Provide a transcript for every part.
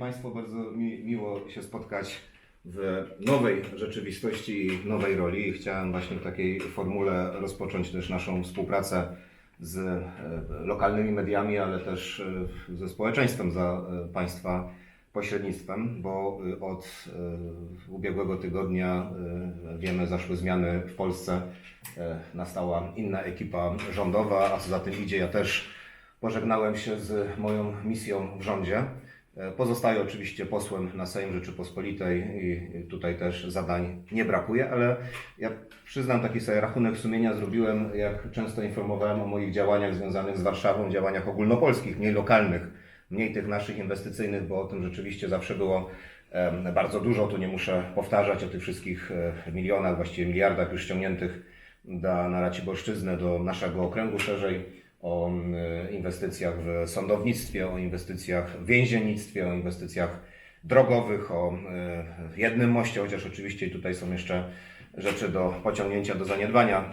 Państwo, bardzo mi, miło się spotkać w nowej rzeczywistości i nowej roli. Chciałem właśnie w takiej formule rozpocząć też naszą współpracę z e, lokalnymi mediami, ale też e, ze społeczeństwem za e, Państwa pośrednictwem, bo od ubiegłego tygodnia wiemy, zaszły zmiany w Polsce. Nastała inna ekipa rządowa, a co za tym idzie, ja też pożegnałem się z moją misją w rządzie. E, Pozostaję oczywiście posłem na Sejm Rzeczypospolitej i tutaj też zadań nie brakuje, ale ja przyznam taki sobie rachunek sumienia zrobiłem, jak często informowałem o moich działaniach związanych z Warszawą, działaniach ogólnopolskich, mniej lokalnych, mniej tych naszych inwestycyjnych, bo o tym rzeczywiście zawsze było bardzo dużo. Tu nie muszę powtarzać o tych wszystkich e, milionach, właściwie miliardach już ściągniętych da, na Raciborszczyznę, do naszego okręgu szerzej, o mm, inwestycjach w sądownictwie, o inwestycjach w więziennictwie, o inwestycjach drogowych, o e, jednym moście, chociaż oczywiście tutaj są jeszcze rzeczy do pociągnięcia, do zaniedbania.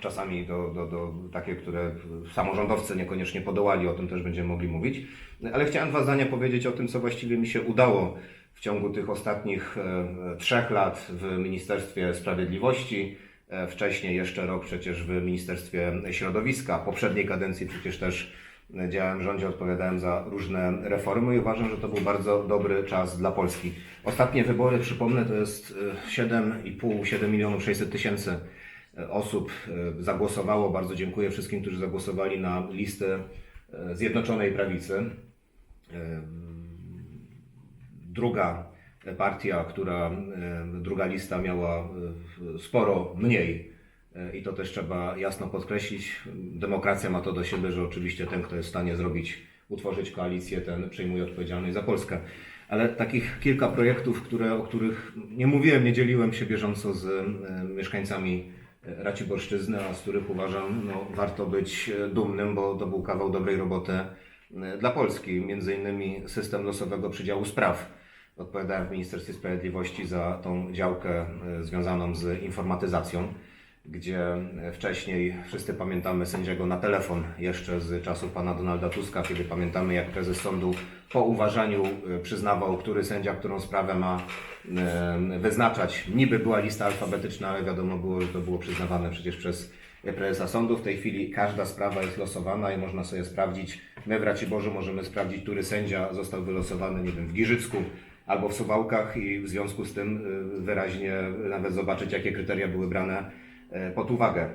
Czasami do, do, do takie, które samorządowcy niekoniecznie podołali, o tym też będziemy mogli mówić. Ale chciałem dwa zdania powiedzieć o tym, co właściwie mi się udało w ciągu tych ostatnich e, trzech lat w Ministerstwie Sprawiedliwości. E, Wcześniej jeszcze rok przecież w Ministerstwie Środowiska. Poprzedniej kadencji przecież też e, działałem w rządzie, odpowiadałem za różne reformy i uważam, że to był bardzo dobry czas dla Polski. Ostatnie wybory, przypomnę, to jest e, 7,5, 7 milionów 600 tysięcy e, osób e, zagłosowało. Bardzo dziękuję wszystkim, którzy zagłosowali na listę e, Zjednoczonej Prawicy. E, Druga partia, która, e, druga lista miała e, sporo mniej e, i to też trzeba jasno podkreślić. Demokracja ma to do siebie, że oczywiście ten, kto jest w stanie zrobić, utworzyć koalicję, ten przejmuje odpowiedzialność za Polskę. Ale takich kilka projektów, które, o których nie mówiłem, nie dzieliłem się bieżąco z mieszkańcami Raciborszczyzny, a z których uważam, no, warto być dumnym, bo to był kawał dobrej roboty dla Polski. Między innymi system losowego przydziału spraw. Odpowiadałem w Ministerstwie Sprawiedliwości za tą działkę e, związaną z informatyzacją, gdzie e, wcześniej wszyscy pamiętamy sędziego na telefon jeszcze z czasów pana Donalda Tuska, kiedy pamiętamy jak prezes sądu po uważaniu e, przyznawał, który sędzia którą sprawę ma wyznaczać. Niby była lista alfabetyczna, ale wiadomo było, że to było przyznawane przecież przez prezesa sądu. W tej chwili każda sprawa jest losowana i można sobie sprawdzić. My w Raciborzu możemy sprawdzić, który sędzia został wylosowany, nie wiem, w Giżycku albo w Suwałkach i w związku z tym y, wyraźnie nawet zobaczyć, jakie kryteria były brane e, pod uwagę.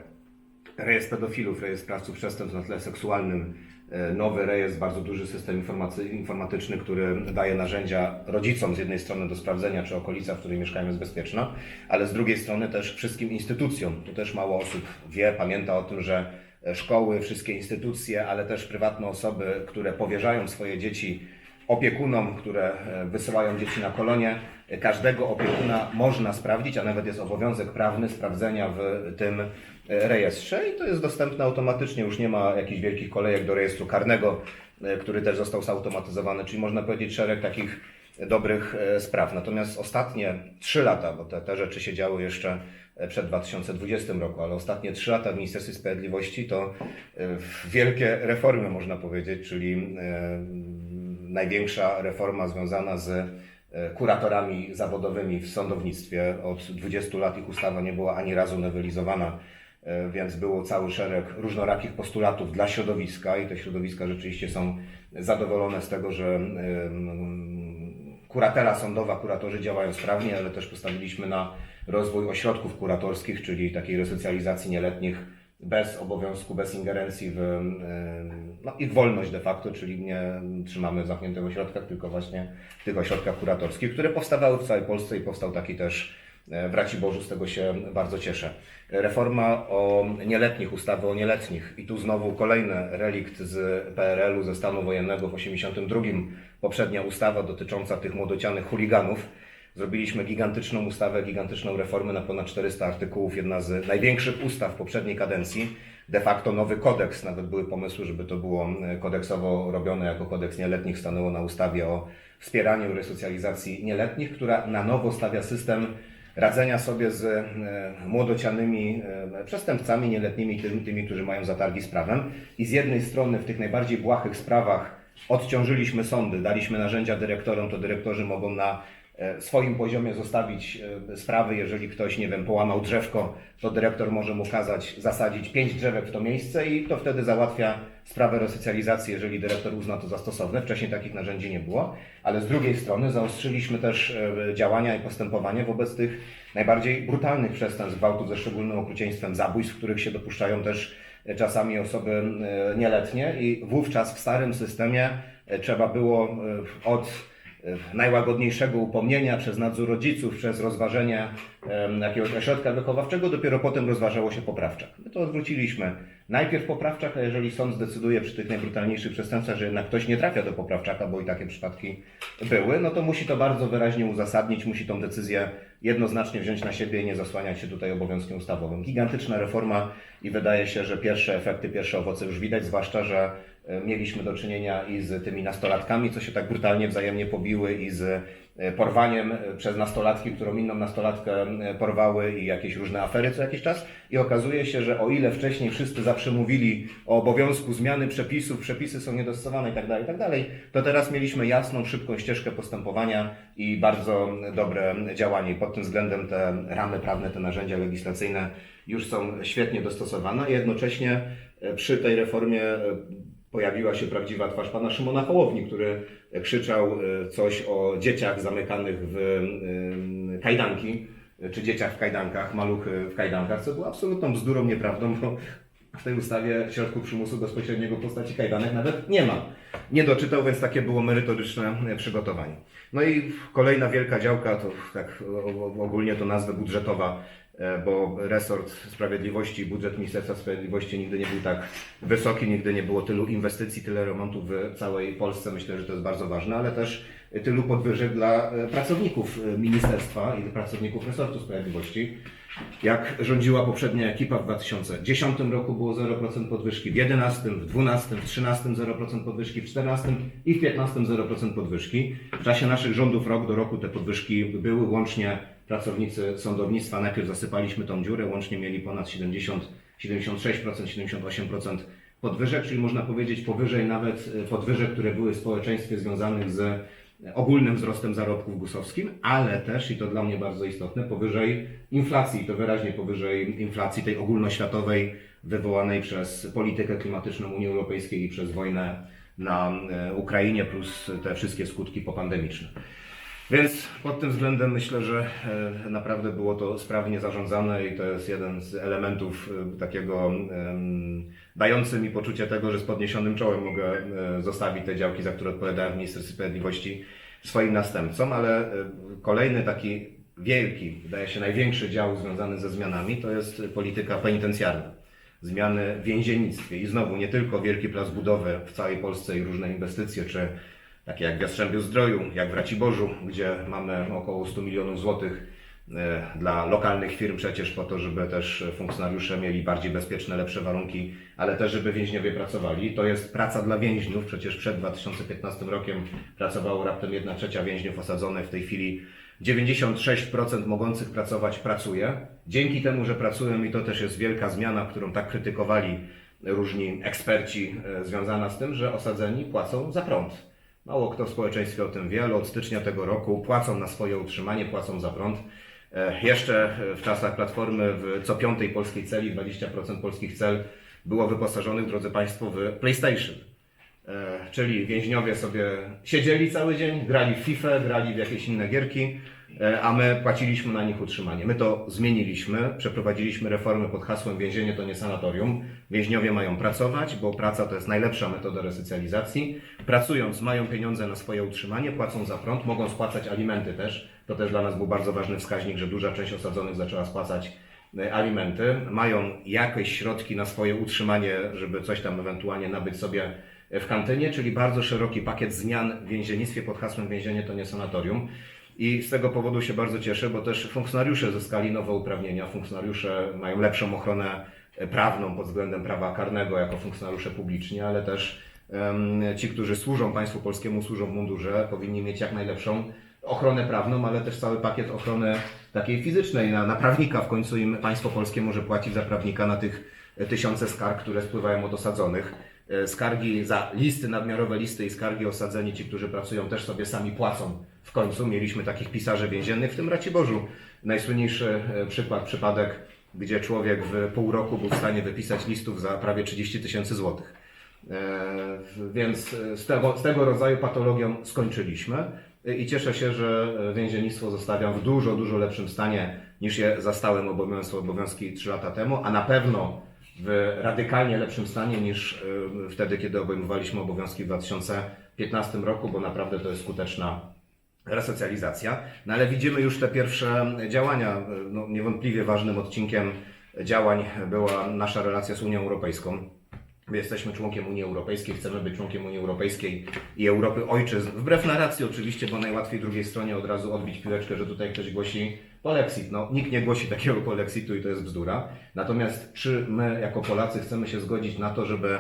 Rejestr pedofilów, rejestr sprawców przestępstw na tle seksualnym, e, nowy rejestr, bardzo duży system informatyczny, który daje narzędzia rodzicom z jednej strony do sprawdzenia, czy okolica, w której mieszkają jest bezpieczna, ale z drugiej strony też wszystkim instytucjom. Tu też mało osób wie, pamięta o tym, że e, szkoły, wszystkie instytucje, ale też prywatne osoby, które powierzają swoje dzieci opiekunom, które e, wysyłają dzieci na kolonie. Każdego opiekuna można sprawdzić, a nawet jest obowiązek prawny sprawdzenia w tym e, rejestrze i to jest dostępne automatycznie. Już nie ma jakichś wielkich kolejek do rejestru karnego, e, który też został zautomatyzowany, czyli można powiedzieć szereg takich dobrych spraw. Natomiast ostatnie trzy lata, bo te, te rzeczy się działy jeszcze przed 2020 roku, ale ostatnie trzy lata w Ministerstwie Sprawiedliwości to wielkie reformy, można powiedzieć, czyli największa reforma związana z e, kuratorami zawodowymi w sądownictwie. Od 20 lat ich ustawa nie była ani razu nowelizowana, e, więc było cały szereg różnorakich postulatów dla środowiska i te środowiska rzeczywiście są zadowolone z tego, że em, kuratela sądowa, kuratorzy działają sprawnie, ale też postawiliśmy na rozwój ośrodków kuratorskich, czyli takiej resocjalizacji nieletnich bez obowiązku, bez ingerencji w no, ich wolność de facto, czyli nie trzymamy w zamkniętych ośrodkach, tylko właśnie w tych ośrodkach kuratorskich, które powstawały w całej Polsce i powstał taki też e, w Raciborzu, z tego się bardzo cieszę. Reforma o nieletnich, ustawy o nieletnich i tu znowu kolejny relikt z PRL-u, ze stanu wojennego w 82. Poprzednia ustawa dotycząca tych młodocianych chuliganów. Zrobiliśmy gigantyczną ustawę, gigantyczną reformę na ponad 400 artykułów, jedna z największych ustaw poprzedniej kadencji. De facto nowy kodeks, nawet były pomysły, żeby to było e, kodeksowo robione jako kodeks nieletnich, stanęło na ustawie o wspieraniu resocjalizacji nieletnich, która na nowo stawia system radzenia sobie z e, młodocianymi e, przestępcami nieletnimi, tymi, tymi, którzy mają zatargi z prawem. I z jednej strony w tych najbardziej błahych sprawach odciążyliśmy sądy, daliśmy narzędzia dyrektorom, to dyrektorzy mogą na swoim poziomie zostawić e, sprawy. Jeżeli ktoś, nie wiem, połamał drzewko, to dyrektor może mu kazać zasadzić pięć drzewek w to miejsce i to wtedy załatwia sprawę resocjalizacji, jeżeli dyrektor uzna to za stosowne. Wcześniej takich narzędzi nie było, ale z drugiej strony zaostrzyliśmy też e, działania i postępowanie wobec tych najbardziej brutalnych przestępstw, gwałtów ze szczególnym okrucieństwem, zabójstw, których się dopuszczają też e, czasami osoby e, nieletnie i wówczas w starym systemie e, trzeba było e, od e, najłagodniejszego upomnienia przez nadzór rodziców, przez rozważenie em, jakiegoś ośrodka wychowawczego, dopiero potem rozważało się poprawczak. My to odwróciliśmy. Najpierw poprawczak, a jeżeli sąd zdecyduje przy tych najbrutalniejszych przestępstwach, że jednak ktoś nie trafia do poprawczaka, bo i takie przypadki były, no to musi to bardzo wyraźnie uzasadnić, musi tą decyzję jednoznacznie wziąć na siebie i nie zasłaniać się tutaj obowiązkiem ustawowym. Gigantyczna reforma i wydaje się, że pierwsze efekty, pierwsze owoce już widać, zwłaszcza, że mieliśmy do czynienia i z tymi nastolatkami, co się tak brutalnie wzajemnie pobiły i z e, porwaniem e, przez nastolatki, którą inną nastolatkę e, porwały i jakieś różne afery co jakiś czas. I okazuje się, że o ile wcześniej wszyscy zawsze mówili o obowiązku zmiany przepisów, przepisy są niedostosowane itd., itd., to teraz mieliśmy jasną, szybką ścieżkę postępowania i bardzo dobre działanie. I pod tym względem te ramy prawne, te narzędzia legislacyjne już są świetnie dostosowane. Jednocześnie e, przy tej reformie e, pojawiła się prawdziwa twarz pana Szymona Hołowni, który krzyczał e, coś o dzieciach zamykanych w e, kajdanki, e, czy dzieciach w kajdankach, maluchy w kajdankach, co było absolutną bzdurą, nieprawdą, bo w tej ustawie środków przymusu bezpośredniego postaci kajdanek nawet nie ma. Nie doczytał, więc takie było merytoryczne e, przygotowanie. No i kolejna wielka działka, to tak ogólnie to nazwę budżetowa, e, bo resort sprawiedliwości, budżet Ministerstwa Sprawiedliwości nigdy nie był tak wysoki, nigdy nie było tylu inwestycji, tyle remontów w całej Polsce. Myślę, że to jest bardzo ważne, ale też tylu podwyżek dla e, pracowników e, ministerstwa i pracowników resortu sprawiedliwości. Jak rządziła poprzednia ekipa w 2010 roku było 0% podwyżki, w 11, w 12, w 13 0% podwyżki, w 14 i w 15 0% podwyżki. W czasie naszych rządów rok do roku te podwyżki były łącznie pracownicy sądownictwa. Najpierw zasypaliśmy tą dziurę, łącznie mieli ponad 70, 76%, 78% podwyżek, czyli można powiedzieć powyżej nawet e, podwyżek, które były w społeczeństwie związanych z ogólnym wzrostem zarobków gusowskim, ale też, i to dla mnie bardzo istotne, powyżej inflacji, to wyraźnie powyżej inflacji tej ogólnoświatowej wywołanej przez politykę klimatyczną Unii Europejskiej i przez wojnę na e, Ukrainie, plus te wszystkie skutki popandemiczne. Więc pod tym względem myślę, że e, naprawdę było to sprawnie zarządzane i to jest jeden z elementów e, takiego dający mi poczucie tego, że z podniesionym czołem mogę e, zostawić te działki, za które odpowiadałem w Ministerstwie Sprawiedliwości swoim następcom, ale kolejny taki wielki, wydaje się największy dział związany ze zmianami to jest polityka penitencjarna. Zmiany w więziennictwie i znowu nie tylko wielki plac budowy w całej Polsce i różne inwestycje, czy takie jak w Jastrzębiu Zdroju, jak w Raciborzu, gdzie mamy około 100 milionów złotych e, dla lokalnych firm przecież po to, żeby też funkcjonariusze mieli bardziej bezpieczne, lepsze warunki, ale też żeby więźniowie pracowali. To jest praca dla więźniów, przecież przed 2015 rokiem pracowało raptem 1 trzecia więźniów osadzonych, w tej chwili 96% mogących pracować pracuje. Dzięki temu, że pracują i to też jest wielka zmiana, którą tak krytykowali różni eksperci e, związana z tym, że osadzeni płacą za prąd. Mało kto w społeczeństwie o tym wie, ale od stycznia tego roku płacą na swoje utrzymanie, płacą za prąd. E, Jeszcze w czasach Platformy w co piątej polskiej celi 20% polskich cel było wyposażonych, drodzy Państwo, w PlayStation. E, Czyli więźniowie sobie siedzieli cały dzień, grali w FIFA, grali w jakieś inne gierki, a my płaciliśmy na nich utrzymanie. My to zmieniliśmy, przeprowadziliśmy reformy pod hasłem więzienie to nie sanatorium. Więźniowie mają pracować, bo praca to jest najlepsza metoda resocjalizacji. Pracując mają pieniądze na swoje utrzymanie, płacą za prąd, mogą spłacać alimenty też. To też dla nas był bardzo ważny wskaźnik, że duża część osadzonych zaczęła spłacać e, alimenty. Mają jakieś środki na swoje utrzymanie, żeby coś tam ewentualnie nabyć sobie w kantynie, czyli bardzo szeroki pakiet zmian w więziennictwie pod hasłem więzienie to nie sanatorium. I z tego powodu się bardzo cieszę, bo też funkcjonariusze zyskali nowe uprawnienia. Funkcjonariusze mają lepszą ochronę prawną pod względem prawa karnego jako funkcjonariusze publiczni, ale też em, ci, którzy służą państwu polskiemu, służą w mundurze, powinni mieć jak najlepszą ochronę prawną, ale też cały pakiet ochrony takiej fizycznej na, na prawnika. W końcu im państwo polskie może płacić za prawnika na tych tysiące skarg, które spływają od osadzonych. E, skargi za listy, nadmiarowe listy i skargi osadzeni, ci, którzy pracują, też sobie sami płacą w końcu. Mieliśmy takich pisarzy więziennych, w tym Raciborzu. Najsłynniejszy e, przykład, przypadek, gdzie człowiek w pół roku był w stanie wypisać listów za prawie 30 tysięcy złotych. E, Więc z tego, z tego rodzaju patologią skończyliśmy i cieszę się, że więziennictwo zostawiam w dużo, dużo lepszym stanie niż je zastałem obowiązki, obowiązki 3 lata temu, a na pewno w radykalnie lepszym stanie niż e, wtedy, kiedy obejmowaliśmy obowiązki w 2015 roku, bo naprawdę to jest skuteczna resocjalizacja. No ale widzimy już te pierwsze działania. No, niewątpliwie ważnym odcinkiem działań była nasza relacja z Unią Europejską. My jesteśmy członkiem Unii Europejskiej, chcemy być członkiem Unii Europejskiej i Europy ojczyzn. Wbrew narracji oczywiście, bo najłatwiej drugiej stronie od razu odbić piłeczkę, że tutaj ktoś głosi polexit. No, nikt nie głosi takiego polexitu i to jest bzdura. Natomiast czy my jako Polacy chcemy się zgodzić na to, żeby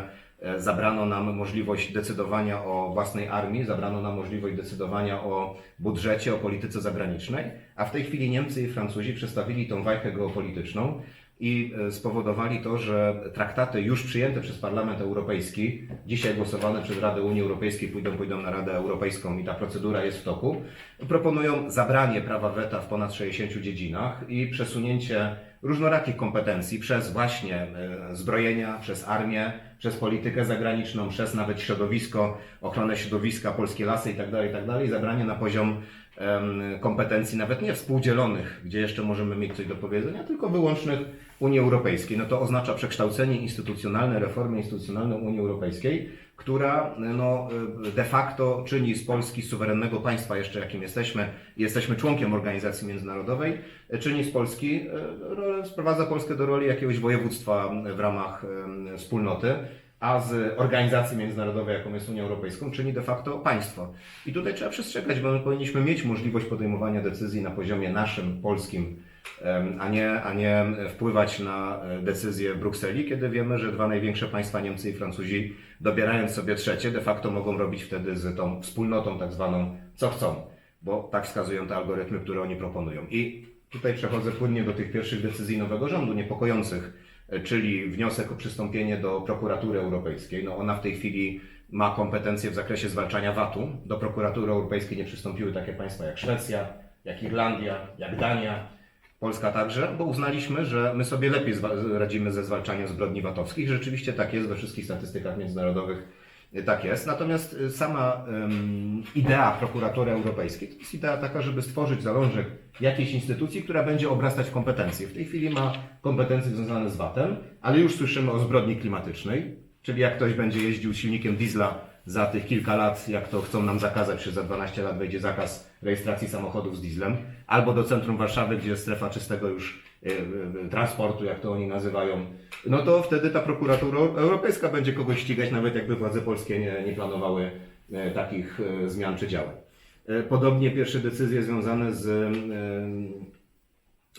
zabrano nam możliwość decydowania o własnej armii, zabrano nam możliwość decydowania o budżecie, o polityce zagranicznej, a w tej chwili Niemcy i Francuzi przedstawili tą wajchę geopolityczną i e, spowodowali to, że traktaty już przyjęte przez Parlament Europejski, dzisiaj głosowane przez Radę Unii Europejskiej, pójdą, pójdą na Radę Europejską i ta procedura jest w toku, proponują zabranie prawa weta w ponad 60 dziedzinach i przesunięcie różnorakich kompetencji przez właśnie e, zbrojenia, przez armię, przez politykę zagraniczną, przez nawet środowisko, ochronę środowiska, polskie lasy itd., itd., zabranie na poziom kompetencji nawet nie współdzielonych, gdzie jeszcze możemy mieć coś do powiedzenia, tylko wyłącznych Unii Europejskiej. No to oznacza przekształcenie instytucjonalne, reformy instytucjonalne Unii Europejskiej, która no, de facto czyni z Polski suwerennego państwa, jeszcze jakim jesteśmy, jesteśmy członkiem organizacji międzynarodowej, czyni z Polski, rolę- sprowadza Polskę do roli jakiegoś województwa w ramach wspólnoty a z organizacji międzynarodowej, jaką jest Unia Europejską, czyni de facto państwo. I tutaj trzeba przestrzegać, bo my powinniśmy mieć możliwość podejmowania decyzji na poziomie naszym, polskim, a nie, a nie wpływać na e, decyzje Brukseli, kiedy wiemy, że dwa największe państwa, Niemcy i Francuzi, dobierając sobie trzecie, de facto mogą robić wtedy z tą wspólnotą tak zwaną, co chcą, bo tak wskazują te algorytmy, które oni proponują. I tutaj przechodzę płynnie do tych pierwszych decyzji nowego rządu, niepokojących czyli wniosek o przystąpienie do prokuratury europejskiej. No ona w tej chwili ma kompetencje w zakresie zwalczania VAT-u. Do prokuratury europejskiej nie przystąpiły takie państwa jak Szwecja, jak Irlandia, jak Dania, Polska także, bo uznaliśmy, że my sobie lepiej radzimy ze zwalczaniem zbrodni VAT-owskich. Rzeczywiście tak jest we wszystkich statystykach międzynarodowych. y, Tak jest. Natomiast y, sama ym, idea prokuratury europejskiej to jest idea taka, żeby stworzyć zalążek jakiejś instytucji, która będzie obrastać kompetencje. W tej chwili ma kompetencje związane z VAT-em, ale już słyszymy o zbrodni klimatycznej, czyli jak ktoś będzie jeździł silnikiem diesla za tych kilka lat, jak to chcą nam zakazać, że za 12 lat wejdzie zakaz rejestracji samochodów z dieslem, albo do centrum Warszawy, gdzie jest strefa czystego już y, y, transportu, jak to oni nazywają, no to wtedy ta prokuratura europejska będzie kogoś ścigać, nawet jakby władze polskie nie, nie planowały e, takich e, zmian czy działań. E, Podobnie pierwsze decyzje związane z e,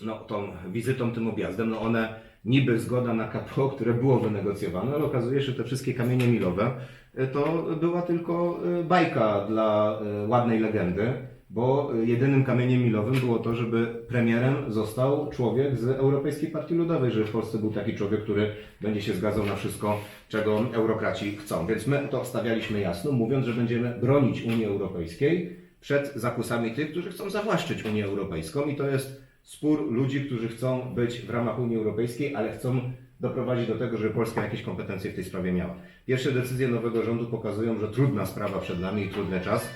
no, tą wizytą, tym objazdem, no one niby zgoda na KPO, które było wynegocjowane, ale okazuje się, że te wszystkie kamienie milowe e, to była tylko e, bajka dla e, ładnej legendy, bo jedynym kamieniem milowym było to, żeby premierem został człowiek z Europejskiej Partii Ludowej, że w Polsce był taki człowiek, który będzie się zgadzał na wszystko, czego eurokraci chcą. Więc my to stawialiśmy jasno, mówiąc, że będziemy bronić Unii Europejskiej przed zakusami tych, którzy chcą zawłaszczyć Unię Europejską i to jest spór ludzi, którzy chcą być w ramach Unii Europejskiej, ale chcą doprowadzić do tego, żeby Polska jakieś kompetencje w tej sprawie miała. Pierwsze decyzje nowego rządu pokazują, że trudna sprawa przed nami i trudny czas,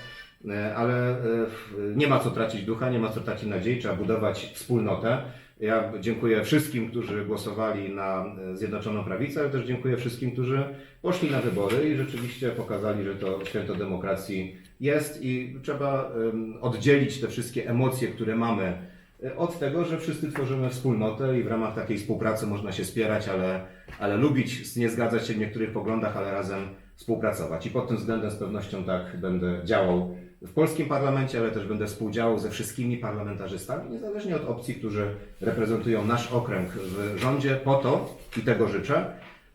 e, ale e, nie ma co tracić ducha, nie ma co tracić nadziei, trzeba budować wspólnotę. Ja dziękuję wszystkim, którzy głosowali na e, Zjednoczoną Prawicę, ale też dziękuję wszystkim, którzy poszli na wybory i rzeczywiście pokazali, że to święto demokracji jest i trzeba oddzielić te wszystkie emocje, które mamy od tego, że wszyscy tworzymy wspólnotę i w ramach takiej współpracy można się spierać, ale, ale lubić, nie zgadzać się w niektórych poglądach, ale razem współpracować. I pod tym względem z pewnością tak będę działał w polskim parlamencie, ale też będę współdziałał ze wszystkimi parlamentarzystami, niezależnie od opcji, którzy reprezentują nasz okręg w rządzie, po to, i tego życzę,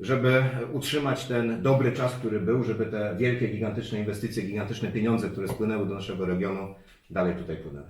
żeby utrzymać ten dobry czas, który był, żeby te wielkie, gigantyczne inwestycje, gigantyczne pieniądze, które spłynęły do naszego regionu, dalej tutaj płynęły.